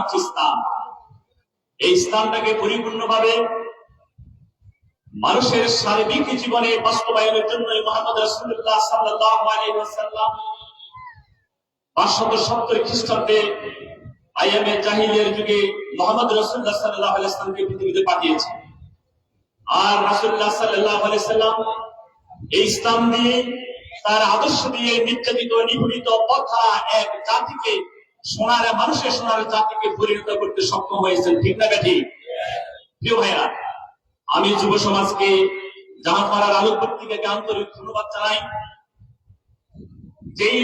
হচ্ছে ইসলাম। এই ইসলামটাকে পরিপূর্ণভাবে মানুষের সার্বিক জীবনে বাস্তবায়নের জন্য যুগে মোহাম্মদ পাঠিয়েছে। আর এই তার আদর্শ নির্যাতিত, নিপীড়িত তথা এক জাতিকে সোনার মানুষের সোনার জাতিকে পরিণত করতে সক্ষম হয়েছেন, ঠিক না ব্যাটি প্রিয় ভাইরা আমি যুব সমাজকে জামাতমারার আলোক পত্রিকাকে আন্তরিক ধন্যবাদ জানাই। যেই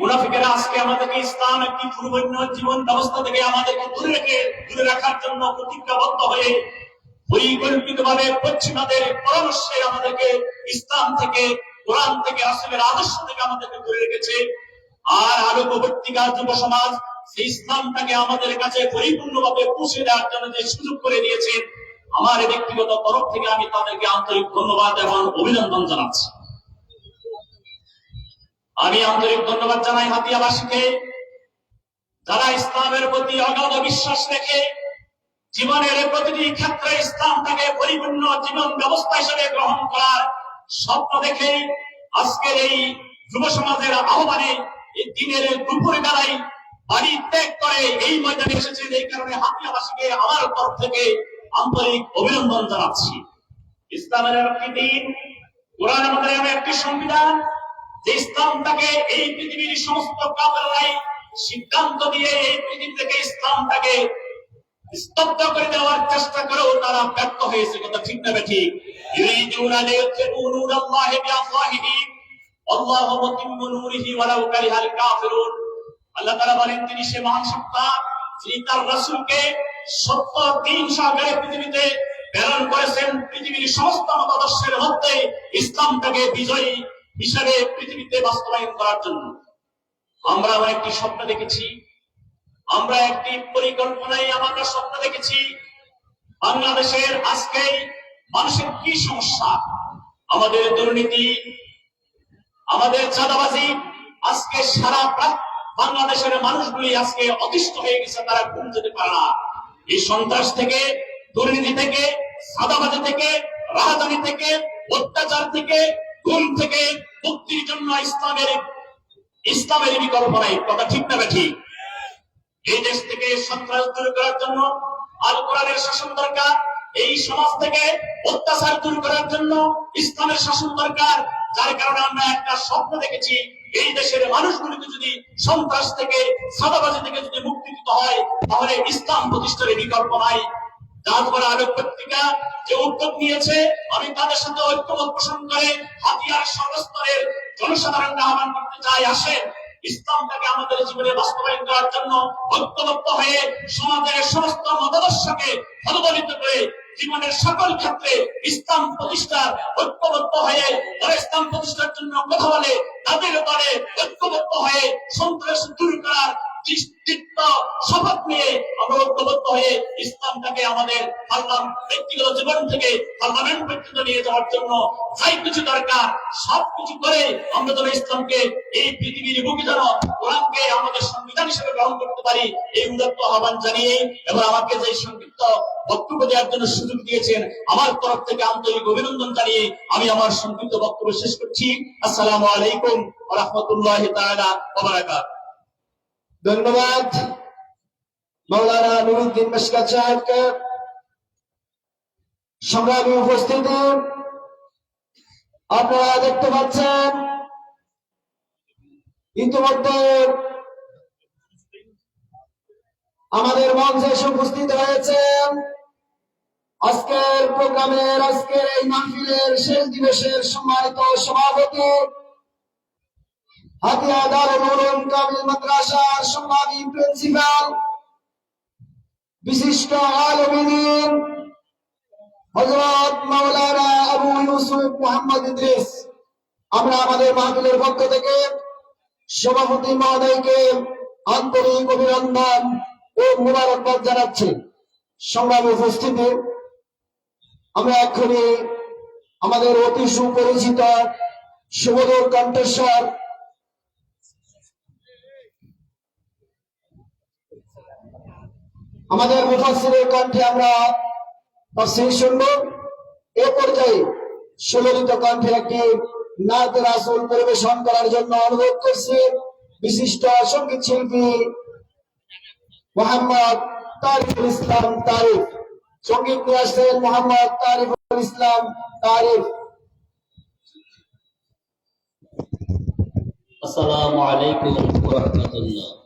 মুনাফিকেরা আজকে আমাদেরকে ইসলাম একটি পূর্বন্য জীবন ব্যবস্থা থেকে আমাদেরকে দূরে রেখে, দূরে রাখার জন্য প্রতিজ্ঞাবদ্ধ হয়ে পরিকল্পিত ভাবে পশ্চিমাদের পরামর্শে আমাদেরকে ইসলাম থেকে, কোরআন থেকে আসলের আদর্শ থেকে আমাদেরকে দূরে রেখেছে। আর আলোক পত্রিকা যুব সমাজ ইসলামটাকে আমাদের কাছে পরিপূর্ণভাবে পৌঁছে দেওয়ার জন্য যে সুযোগ করে দিয়েছে, আমার ব্যক্তিগত তরফ থেকে আমি তাদেরকে আন্তরিক ধন্যবাদ এবং অভিনন্দন জানাচ্ছি। আমি আন্তরিক ধন্যবাদ জানাই হাতিয়াবাসীকে, যারা ইসলামের প্রতি অগাধ বিশ্বাস রেখে জীবনের প্রতিটি ক্ষেত্রে ইসলামটাকে পরিপূর্ণ জীবন ব্যবস্থা হিসেবে গ্রহণ করার স্বপ্ন দেখে আজকের এই যুব সমাজের আহ্বানে এই দিনের দুপুর বেলায় বাড়ি ত্যাগ করে এই ময়দানে এসেছেন, এই কারণে হাতিয়াবাসীকে আমার তরফ থেকে আন্তরিক অভিনন্দন জানাচ্ছি। ইসলামের কোরআন আমাদের একটি সংবিধান, যে ইসলামটাকে এই পৃথিবীর সমস্ত কাপড়াই সিদ্ধান্ত দিয়ে এই পৃথিবী থেকে ইসলামটাকে স্তব্ধ করে দেওয়ার চেষ্টা করেও তারা ব্যর্থ হয়েছে, কথা ঠিক না ঠিক ইউরিদুনা লিয়াতফিউ নূরাল্লাহি বিআফওয়াহিহিম, আল্লাহু মুতিম্মু নূরিহি ওয়ালাউ কারিহাল কাফিরুন। আল্লাহ তাআলা বলেন, তিনি সে মহান সত্তা, যিনি তার রাসূলকে সত্য দিন সহকারে পৃথিবীতে প্রেরণ করেছেন, পৃথিবীর সমস্ত মতাদর্শের মধ্যে ইসলামটাকে বিজয়ী হিসাবে পৃথিবীতে বাস্তবায়ন করার জন্য। আমরা আমার একটি স্বপ্ন দেখেছি, আমরা একটি পরিকল্পনায় আমরা স্বপ্ন দেখেছি, বাংলাদেশের আজকে মানুষের কি সমস্যা? আমাদের দুর্নীতি, আমাদের চাঁদাবাজি আজকে সারা প্রা- বাংলাদেশের মানুষগুলি আজকে অতিষ্ঠ হয়ে গেছে, তারা ঘুম যেতে পারে না। এই সন্ত্রাস থেকে, দুর্নীতি থেকে, সাদাবাজি থেকে রাজধানী থেকে, অত্যাচার থেকে, ঘুম থেকে মুক্তির জন্য ইসলামের ইসলামের বিকল্প নাই। কথা ঠিক না ঠিক? এই দেশ থেকে সন্ত্রাস দূর করার জন্য, আল কোরআনের শাসন দরকার। এই সমাজ থেকে অত্যাচার দূর করার জন্য ইসলামের শাসন দরকার। যার কারণে আমরা একটা স্বপ্ন দেখেছি এই দেশের মানুষগুলিকে যদি সন্ত্রাস থেকে, সাদাবাজি থেকে যদি মুক্তি দিতে হয়, তাহলে ইসলাম প্রতিষ্ঠানের বিকল্প নাই। তারপরে আলোক পত্রিকা যে উদ্যোগ নিয়েছে, আমি তাদের সাথে ঐক্যমত পোষণ করে, হাতিয়ার সর্বস্তরের জনসাধারণকে আহ্বান করতে চাই, আসেন। ইসলামটাকে আমাদের জীবনে বাস্তবায়ন করার জন্য ঐক্যবদ্ধ হয়ে সমাজের সমস্ত মতাদর্শকে ফলবলিত করে জীবনের সকল ক্ষেত্রে ইসলাম প্রতিষ্ঠার, ঐক্যবদ্ধ হয়ে যারা ইসলাম প্রতিষ্ঠার জন্য কথা বলে, তাদের উপরে ঐক্যবদ্ধ হয়ে সন্ত্রাস দূর করার শপথ নিয়ে আমরা ঐক্যবদ্ধ হয়ে ইসলামটাকে আমাদের ব্যক্তিগত জীবন থেকে পার্লামেন্ট পর্যন্ত নিয়ে যাওয়ার জন্য যাই কিছু দরকার, সব কিছু করে আমরা যেন ইসলামকে এই পৃথিবীর আমাদের সংবিধান হিসেবে গ্রহণ করতে পারি, এই উদাত্ত আহ্বান জানিয়ে এবং আমাকে যে সংক্ষিপ্ত বক্তব্য দেওয়ার জন্য সুযোগ দিয়েছেন, আমার তরফ থেকে আন্তরিক অভিনন্দন জানিয়ে আমি আমার সংক্ষিপ্ত বক্তব্য শেষ করছি। আসসালামু আলাইকুম রহমতুল্লাহ বারাকাতুহু। ধন্যবাদ। মৌলানা নুরুদ্দিন মেশকাত সাহেবকে সংগ্রামী উপস্থিতি। আপনারা দেখতে পাচ্ছেন, ইতিমধ্যে আমাদের মঞ্চে এসে উপস্থিত হয়েছে। আজকের প্রোগ্রামের, আজকের এই মাহফিলের শেষ দিবসের সম্মানিত সভাপতি হাতিয়া দারুল উলুম কামিল মাদ্রাসার সম্মানী প্রিন্সিপাল, বিশিষ্ট আলমিন হযরত মাওলানা আবু ইউসুফ মোহাম্মদ ইদ্রিস। আমরা আমাদের মাহফিলের পক্ষ থেকে সভাপতি মহোদয়কে আন্তরিক অভিনন্দন ও মুবারকবাদ জানাচ্ছি। সংগ্রামী উপস্থিতি, আমরা এক্ষুনি আমাদের অতি সুপরিচিত সুমধুর কণ্ঠস্বর আমাদের মুফাসসিরের কণ্ঠে আমরা তাফসীর শুনব। এ পর্যায়ে সুললিত কণ্ঠে একটি নাত রাসূল পরিবেশন করার জন্য অনুরোধ করছি। বিশিষ্ট সংগীত শিল্পী মোহাম্মদ তারিফুল ইসলাম তারিফ। সংগীত নিয়ে আসছেন মোহাম্মদ তারিফুল ইসলাম তারিফ। আসসালামু আলাইকুম ওয়া রাহমাতুল্লাহ।